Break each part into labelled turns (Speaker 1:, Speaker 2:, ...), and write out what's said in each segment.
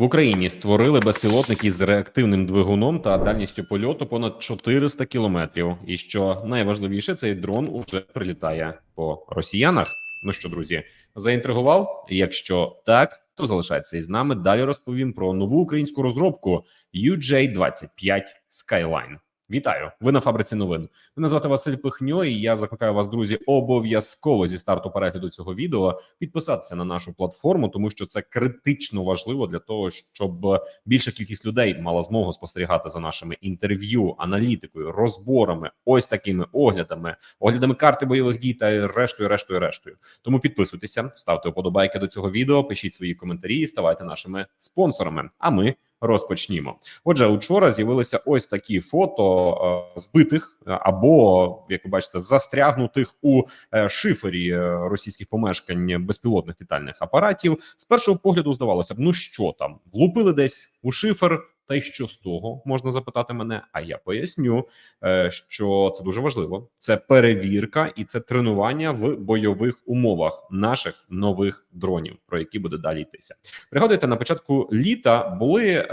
Speaker 1: В Україні створили безпілотник із реактивним двигуном та дальністю польоту понад 400 кілометрів. І що найважливіше, цей дрон уже прилітає по росіянах. Ну що, друзі, заінтригував? Якщо так, то залишайтеся із нами. Далі розповім про нову українську розробку UJ-25 Skyline. Вітаю! Ви на фабриці новин. Мене звати Василь Пихньо, і я закликаю вас, друзі, обов'язково зі старту перегляду цього відео підписатися на нашу платформу, тому що це критично важливо для того, щоб більша кількість людей мала змогу спостерігати за нашими інтерв'ю, аналітикою, розборами, ось такими оглядами, оглядами карти бойових дій та рештою, рештою, рештою. Тому підписуйтеся, ставте вподобайки до цього відео, пишіть свої коментарі і ставайте нашими спонсорами. А ми розпочнімо. Отже, учора з'явилися ось такі фото е, збитих е, або, як ви бачите, застрягнутих у е, шифері російських помешкань безпілотних літальних апаратів. З першого погляду здавалося б, ну що там, влупили десь у шифер. Та й що з того можна запитати мене? А я поясню, е, що це дуже важливо. Це перевірка і це тренування в бойових умовах наших нових дронів, про які буде далі йтися. Пригадуєте, на початку літа були е,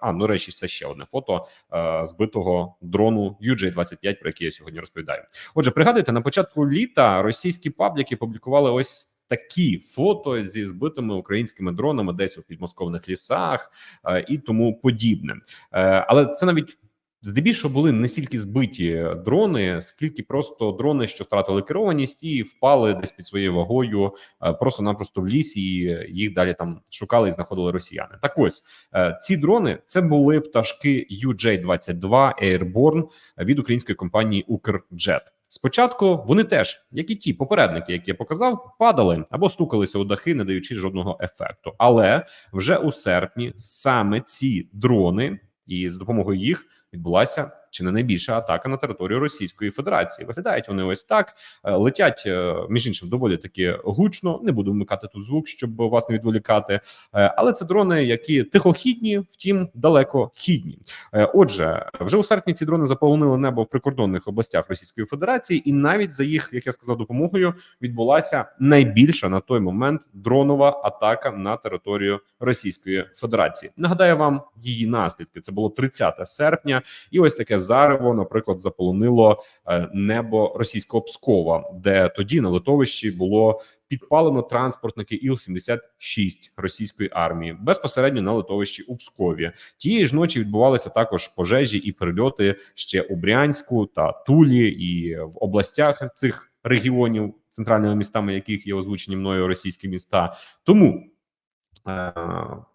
Speaker 1: а ну речі, це ще одне фото е, збитого дрону UJ-25, про який я сьогодні розповідаю. Отже, пригадуєте, на початку літа російські пабліки публікували ось. Такі фото зі збитими українськими дронами, десь у підмосковних лісах е, і тому подібне, е, але це навіть здебільшого були не стільки збиті дрони, скільки просто дрони, що втратили керованість і впали десь під своєю вагою, е, просто-напросто в лісі. і Їх далі там шукали і знаходили росіяни. Так ось ці дрони це були пташки UJ-22 Airborne від української компанії Укрджет. Спочатку вони теж, як і ті попередники, які я показав, падали або стукалися у дахи, не даючи жодного ефекту. Але вже у серпні саме ці дрони, і з допомогою їх відбулася чи не найбільша атака на територію Російської Федерації. Виглядають вони ось так, е, летять е, між іншим доволі таки гучно. Не буду вмикати тут звук, щоб вас не відволікати. Е, Але це дрони, які тихохідні, втім далекохідні. Е, Отже, вже у серпні ці дрони заповнили небо в прикордонних областях Російської Федерації, і навіть за їх, як я сказав, допомогою відбулася найбільша на той момент дронова атака на територію Російської Федерації. Нагадаю вам її наслідки. Це було 30 серпня, і ось таке зарево, наприклад, заполонило е, небо російського Пскова, де тоді на литовищі було підпалено транспортники Іл-76 російської армії безпосередньо на литовищі у Пскові. Тієї ж ночі відбувалися також пожежі і прильоти ще у Брянську та Тулі, і в областях цих регіонів, центральними містами яких є озвучені мною російські міста. Тому е,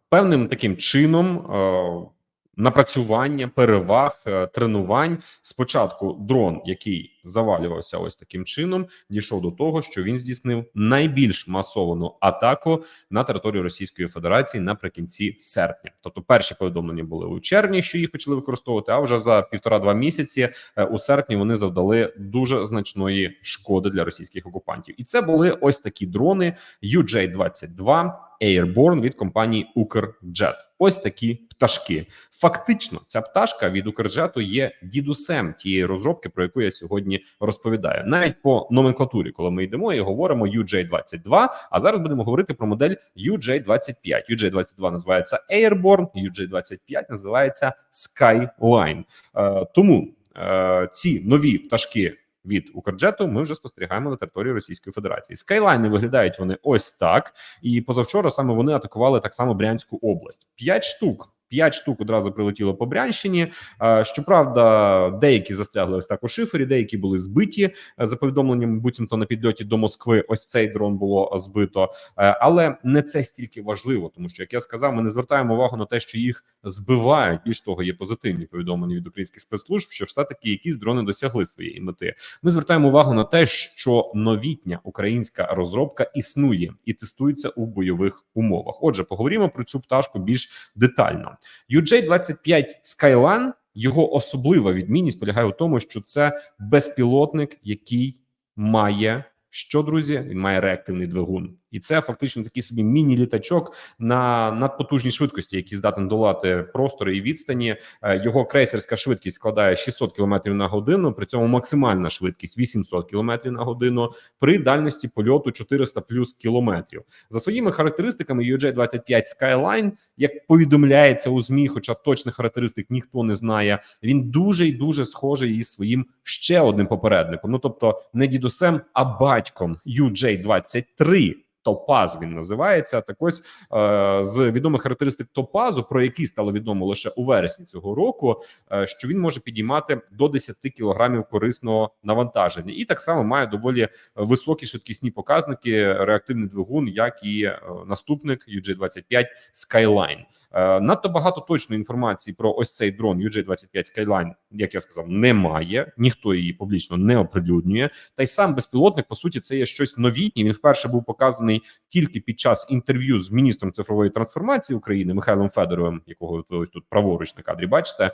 Speaker 1: певним таким чином. Е, Напрацювання переваг е, тренувань. Спочатку дрон, який завалювався ось таким чином, дійшов до того, що він здійснив найбільш масовану атаку на територію Російської Федерації наприкінці серпня. Тобто, перші повідомлення були у червні, що їх почали використовувати. А вже за півтора-два місяці е, у серпні вони завдали дуже значної шкоди для російських окупантів, і це були ось такі дрони UJ-22 Airborne від компанії Укрджет. Ось такі пташки. Фактично, ця пташка від Укрджету є дідусем тієї розробки, про яку я сьогодні розповідаю. Навіть по номенклатурі, коли ми йдемо і говоримо UJ-22, А зараз будемо говорити про модель UJ-25. UJ-22 називається Airborne, UJ-25 називається Skyline. Е, тому е, ці нові пташки від Укрджету ми вже спостерігаємо на території Російської Федерації. Скайлайни виглядають вони ось так, і позавчора саме вони атакували так само Брянську область. П'ять штук. П'ять штук одразу прилетіло по Брянщині. Е, Щоправда, деякі застрягли ось так у шифері, деякі були збиті е, за повідомленням. Буцімто на підльоті до Москви. Ось цей дрон було збито, Е, але не це стільки важливо, тому що як я сказав, ми не звертаємо увагу на те, що їх збивають. Більш того, є позитивні повідомлення від українських спецслужб, що все таки якісь дрони досягли своєї мети. Ми звертаємо увагу на те, що новітня українська розробка існує і тестується у бойових умовах. Отже, поговоримо про цю пташку більш детально. UJ-25 Skyline, його особлива відмінність полягає у тому, що це безпілотник, який має що, друзі, він має реактивний двигун. І це фактично такий собі міні-літачок на надпотужній швидкості, який здатен долати простори і відстані. Е, Його крейсерська швидкість складає 600 км на годину. При цьому максимальна швидкість 800 км на годину при дальності польоту 400 плюс кілометрів. За своїми характеристиками UJ-25 Skyline, як повідомляється у змі, хоча точних характеристик ніхто не знає, він дуже і дуже схожий із своїм ще одним попередником. Ну тобто не дідусем, а батьком UJ-23. Топаз він називається. Так ось е, з відомих характеристик топазу, про які стало відомо лише у вересні цього року, е, що він може підіймати до 10 кілограмів корисного навантаження, і так само має доволі високі швидкісні показники. Реактивний двигун, як і е, наступник UJ-25 Skyline. Е, надто багато точної інформації про ось цей дрон UJ-25 Skyline, як я сказав, немає. Ніхто її публічно не оприлюднює. Та й сам безпілотник, по суті, це є щось новітнє. Він вперше був показаний тільки під час інтерв'ю з міністром цифрової трансформації України Михайлом Федоровим, якого ось тут праворуч на кадрі бачите. Е,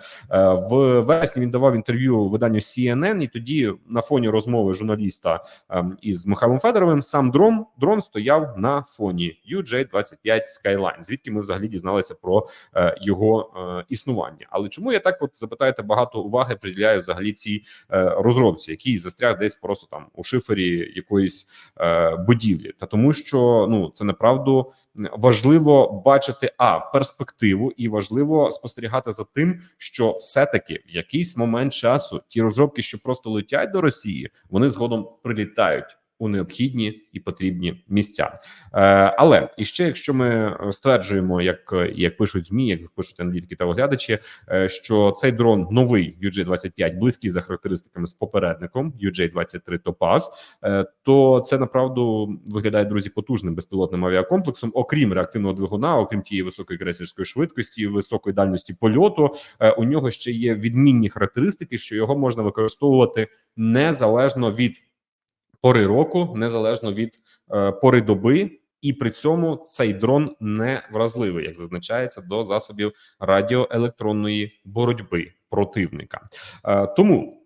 Speaker 1: В вересні він давав інтерв'ю виданню CNN, і тоді на фоні розмови журналіста ем, із Михайлом Федоровим сам дрон дрон стояв на фоні UJ-25 Skyline, звідки ми взагалі дізналися про е, його е, існування. Але чому я так от запитаєте багато уваги приділяю взагалі цій е, розробці, який застряг десь просто там у шифері якоїсь будівлі, та тому, що ну це направду важливо бачити а перспективу, і важливо спостерігати за тим, що все-таки в якийсь момент часу ті розробки, що просто летять до Росії, вони згодом прилітають. У необхідні і потрібні місця, е, але і ще, якщо ми е, стверджуємо, як як пишуть змі, як пишуть аналітики та оглядачі, е, що цей дрон новий UJ-25, близький за характеристиками з попередником UJ-23 Topaz, е, то це направду виглядає друзі потужним безпілотним авіакомплексом, окрім реактивного двигуна, окрім тієї високої крейсерської швидкості, високої дальності польоту. Е, у нього ще є відмінні характеристики, що його можна використовувати незалежно від пори року, незалежно від е, пори доби. І при цьому цей дрон не вразливий, як зазначається, до засобів радіоелектронної боротьби противника. Е, тому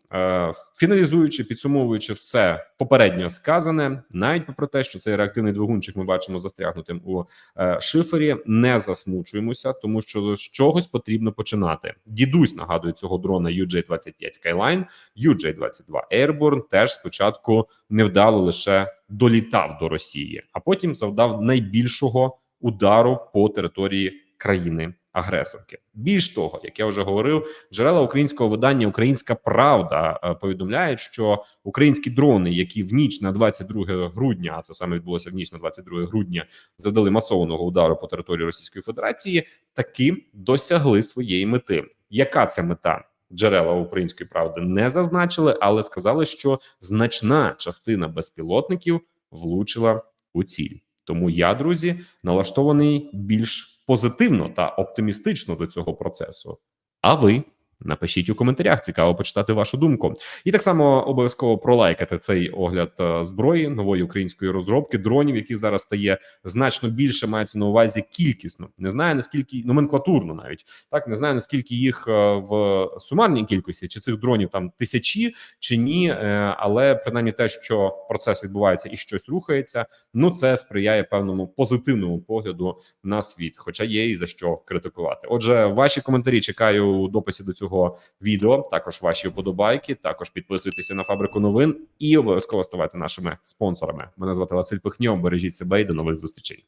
Speaker 1: Фіналізуючи, підсумовуючи все попередньо сказане, навіть попри те, що цей реактивний двигунчик ми бачимо застрягнутим у е, шифері, не засмучуємося, тому що з чогось потрібно починати. Дідусь нагадує цього дрона UJ-25 Skyline, UJ-22 Airborne теж спочатку невдало лише долітав до Росії, а потім завдав найбільшого удару по території країни агресорки. Більш того, як я вже говорив, джерела українського видання Українська Правда е, повідомляють, що українські дрони, які в ніч на 22 грудня, а це саме відбулося в ніч на 22 грудня, завдали масованого удару по території Російської Федерації, таки досягли своєї мети. Яка це мета? Джерела української правди не зазначили, але сказали, що значна частина безпілотників влучила у ціль. Тому я, друзі, налаштований більш позитивно та оптимістично до цього процесу. А ви напишіть у коментарях, цікаво почитати вашу думку. І так само обов'язково пролайкати цей огляд е, зброї нової української розробки дронів, які зараз стає значно більше. Мається на увазі кількісно. Не знаю наскільки номенклатурно, навіть так не знаю наскільки їх е, в сумарній кількості, чи цих дронів там тисячі чи ні. Е, але принаймні те, що процес відбувається і щось рухається, ну це сприяє певному позитивному погляду на світ, хоча є і за що критикувати. Отже, ваші коментарі чекаю у дописі до цього відео. Також ваші вподобайки. Також підписуйтеся на фабрику новин і обов'язково ставайте нашими спонсорами. Мене звати Василь Пихньо. Бережіть себе і до нових зустрічей.